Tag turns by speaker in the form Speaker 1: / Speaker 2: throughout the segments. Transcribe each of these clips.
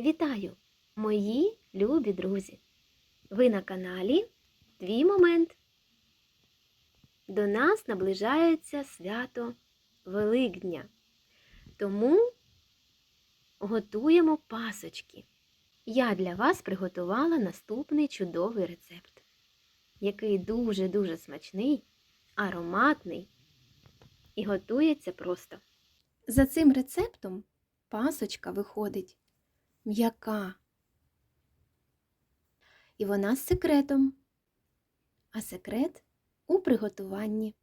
Speaker 1: Вітаю, мої любі друзі! Ви на каналі Твій момент. До нас наближається свято Великдня. Тому готуємо пасочки. Я для вас приготувала наступний чудовий рецепт, який дуже-дуже смачний, ароматний і готується просто. За цим рецептом пасочка виходить м'яка. І вона з секретом. А секрет у приготуванні.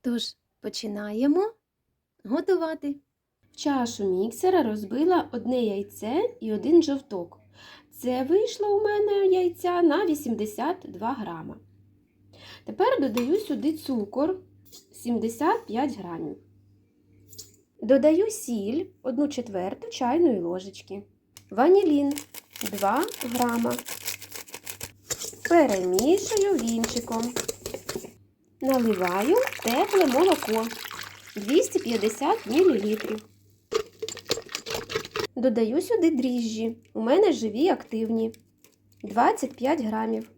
Speaker 1: Тож починаємо готувати. В чашу міксера розбила одне яйце і один жовток. Це вийшло у мене яйця на 82 грама. Тепер додаю сюди цукор 75 грамів. Додаю сіль 1 четверту чайної ложечки. Ванілін 2 грама. Перемішую вінчиком. Наливаю тепле молоко 250 мл. Додаю сюди дріжджі. У мене живі активні 25 грамів.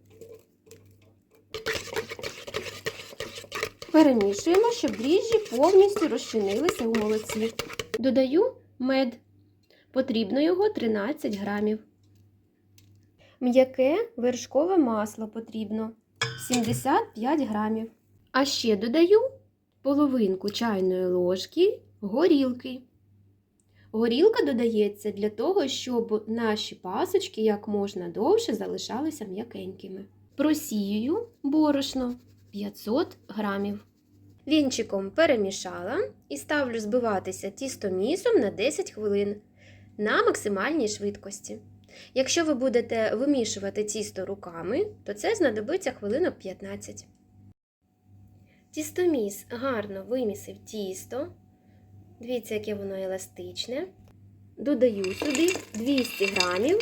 Speaker 1: Перемішуємо, щоб дріжджі повністю розчинилися у молоці. Додаю мед. Потрібно його 13 грамів. М'яке вершкове масло потрібно 75 грамів. А ще додаю половинку чайної ложки горілки. Горілка додається для того, щоб наші пасочки як можна довше залишалися м'якенькими. Просіюю борошно 500 грамів. Вінчиком перемішала і ставлю збиватися тістомісом на 10 хвилин на максимальній швидкості. Якщо ви будете вимішувати тісто руками, то це знадобиться хвилинок 15. Тістоміс гарно вимісив тісто. Дивіться, яке воно еластичне. Додаю сюди 200 грамів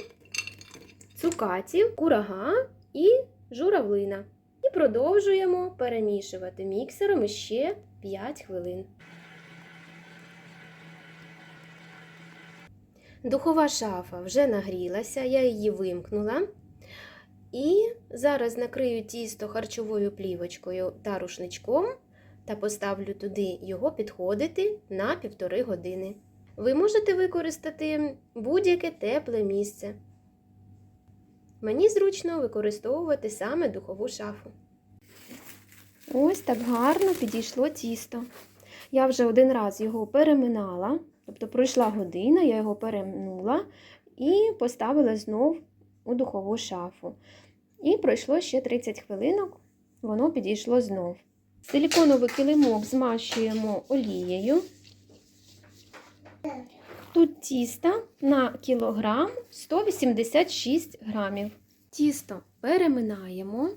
Speaker 1: цукатів, курага і журавлина. І продовжуємо перемішувати міксером ще 5 хвилин. Духова шафа вже нагрілася, я її вимкнула. І зараз накрию тісто харчовою плівочкою та рушничком та поставлю туди його підходити на півтори години. Ви можете використати будь-яке тепле місце. Мені зручно використовувати саме духову шафу. Ось так гарно підійшло тісто. Я вже один раз його переминала, тобто пройшла година, я його перемнула і поставила знов у духову шафу. І пройшло ще 30 хвилинок, воно підійшло знов. Силіконовий килимок змащуємо олією. Тут тіста на кілограм 186 грамів. Тісто переминаємо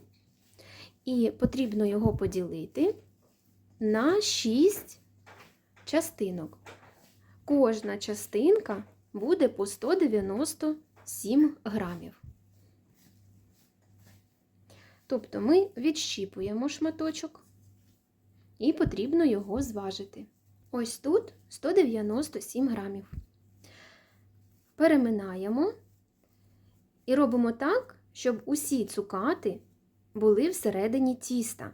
Speaker 1: і потрібно його поділити на 6 частинок. Кожна частинка буде по 197 грамів. Тобто ми відщіпуємо шматочок і потрібно його зважити. Ось тут 197 грамів. Переминаємо і робимо так, щоб усі цукати були всередині тіста,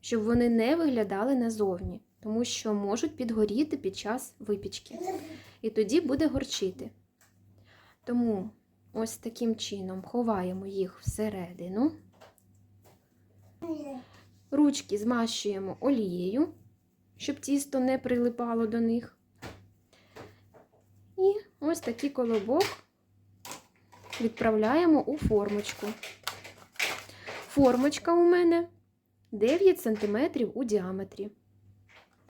Speaker 1: щоб вони не виглядали назовні, тому що можуть підгоріти під час випічки. І тоді буде горчити. Тому ось таким чином ховаємо їх всередину. Ручки змащуємо олією, щоб тісто не прилипало до них. І ось такий колобок відправляємо у формочку. Формочка у мене 9 см у діаметрі.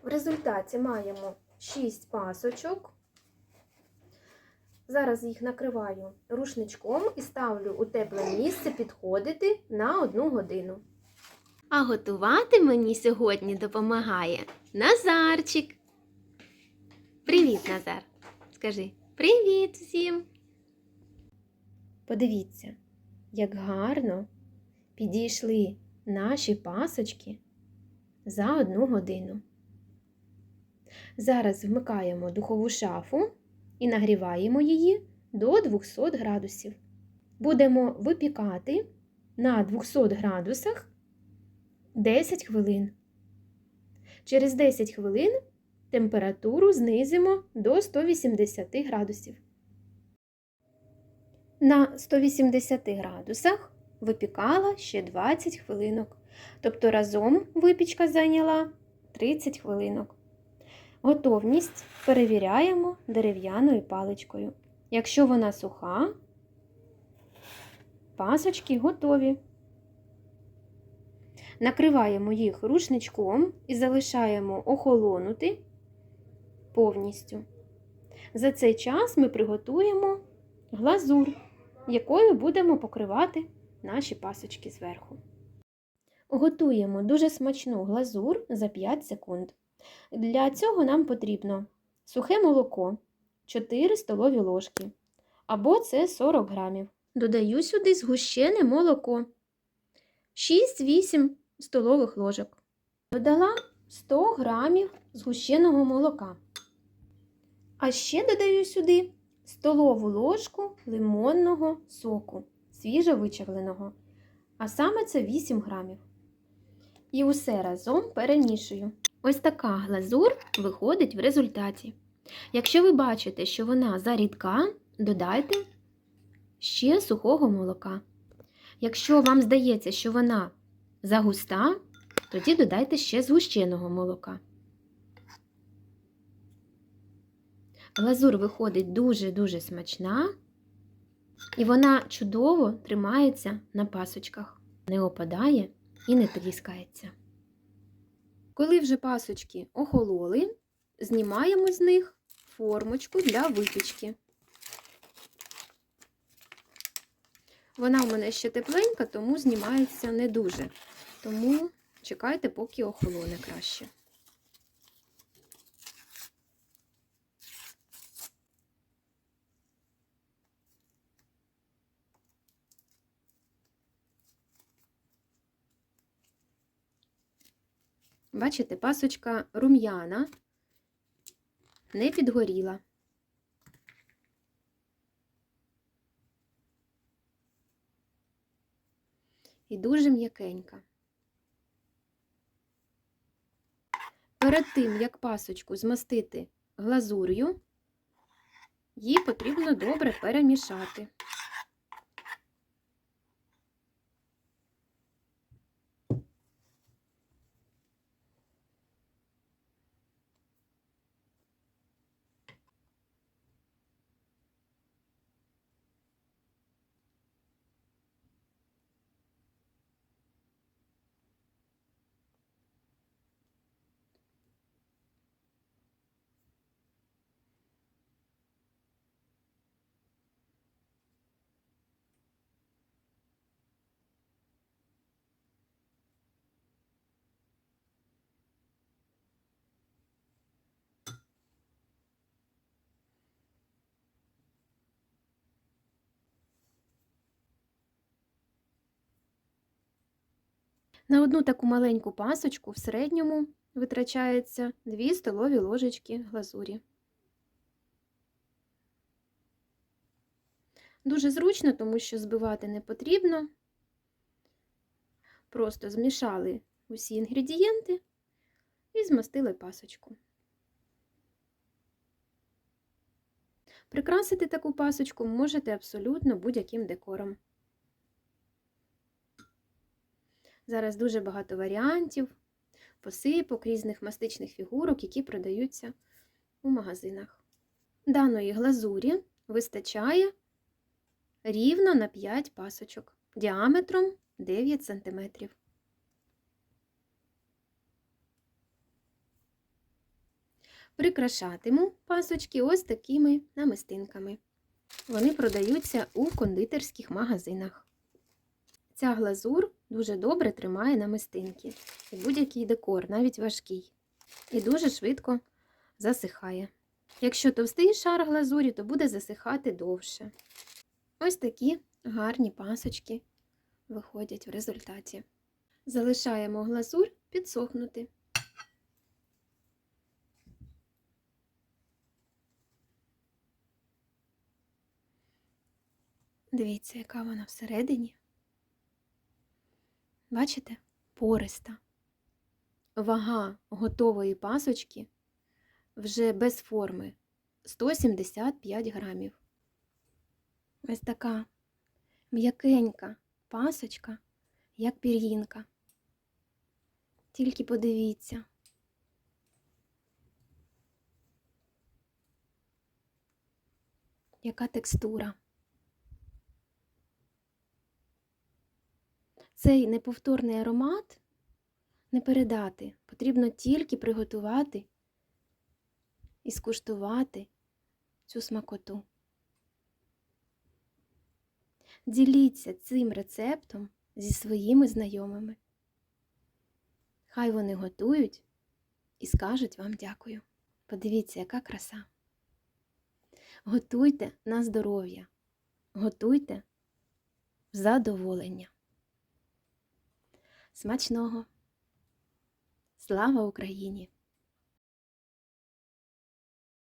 Speaker 1: В результаті маємо 6 пасочок. Зараз їх накриваю рушничком і ставлю у тепле місце підходити на 1 годину. А готувати мені сьогодні допомагає Назарчик. Привіт, Назар! Скажи привіт всім! Подивіться, як гарно підійшли наші пасочки за одну годину. Зараз вмикаємо духову шафу і нагріваємо її до 200 градусів. Будемо випікати на 200 градусах 10 хвилин. Через 10 хвилин температуру знизимо до 180 градусів. На 180 градусах випікала ще 20 хвилинок. Тобто разом випічка зайняла 30 хвилинок. Готовність перевіряємо дерев'яною паличкою. Якщо вона суха, пасочки готові. Накриваємо їх рушничком і залишаємо охолонути повністю. За цей час ми приготуємо глазур, якою будемо покривати наші пасочки зверху. Готуємо дуже смачну глазур за 5 секунд. Для цього нам потрібно сухе молоко 4 столові ложки, або це 40 грамів. Додаю сюди згущене молоко 6-8 столових ложок. Додала 100 грамів згущеного молока. А ще додаю сюди столову ложку лимонного соку, свіжовичавленого, а саме це 8 грамів. І усе разом перемішую. Ось така глазур виходить в результаті. Якщо ви бачите, що вона зарідка, додайте ще сухого молока. Якщо вам здається, що вона загуста, тоді додайте ще згущеного молока. Глазур виходить дуже-дуже смачна, і вона чудово тримається на пасочках, не опадає і не тріскається. Коли вже пасочки охололи, знімаємо з них формочку для випічки. Вона у мене ще тепленька, тому знімається не дуже. Тому чекайте, поки охолоне краще. Бачите, пасочка рум'яна, не підгоріла. І дуже м'якенька. Перед тим, як пасочку змастити глазур'ю, її потрібно добре перемішати. На одну таку маленьку пасочку в середньому витрачається 2 столові ложечки глазурі. Дуже зручно, тому що збивати не потрібно. Просто змішали усі інгредієнти і змастили пасочку. Прикрасити таку пасочку можете абсолютно будь-яким декором. Зараз дуже багато варіантів, посипок, різних мастичних фігурок, які продаються у магазинах. Даної глазурі вистачає рівно на 5 пасочок діаметром 9 см. Прикрашатиму пасочки ось такими намистинками. Вони продаються у кондитерських магазинах. Ця глазур дуже добре тримає намистинки і будь-який декор, навіть важкий, і дуже швидко засихає. Якщо товстий шар глазурі, то буде засихати довше. Ось такі гарні пасочки виходять в результаті. Залишаємо глазур підсохнути. Дивіться, яка вона всередині. Бачите? Пориста. Вага готової пасочки вже без форми 175 грамів. Ось така м'якенька пасочка, як пір'їнка. Тільки подивіться. Яка текстура. Цей неповторний аромат не передати. Потрібно тільки приготувати і скуштувати цю смакоту. Діліться цим рецептом зі своїми знайомими. Хай вони готують і скажуть вам дякую. Подивіться, яка краса. Готуйте на здоров'я, готуйте задоволення. Смачного! Слава Україні!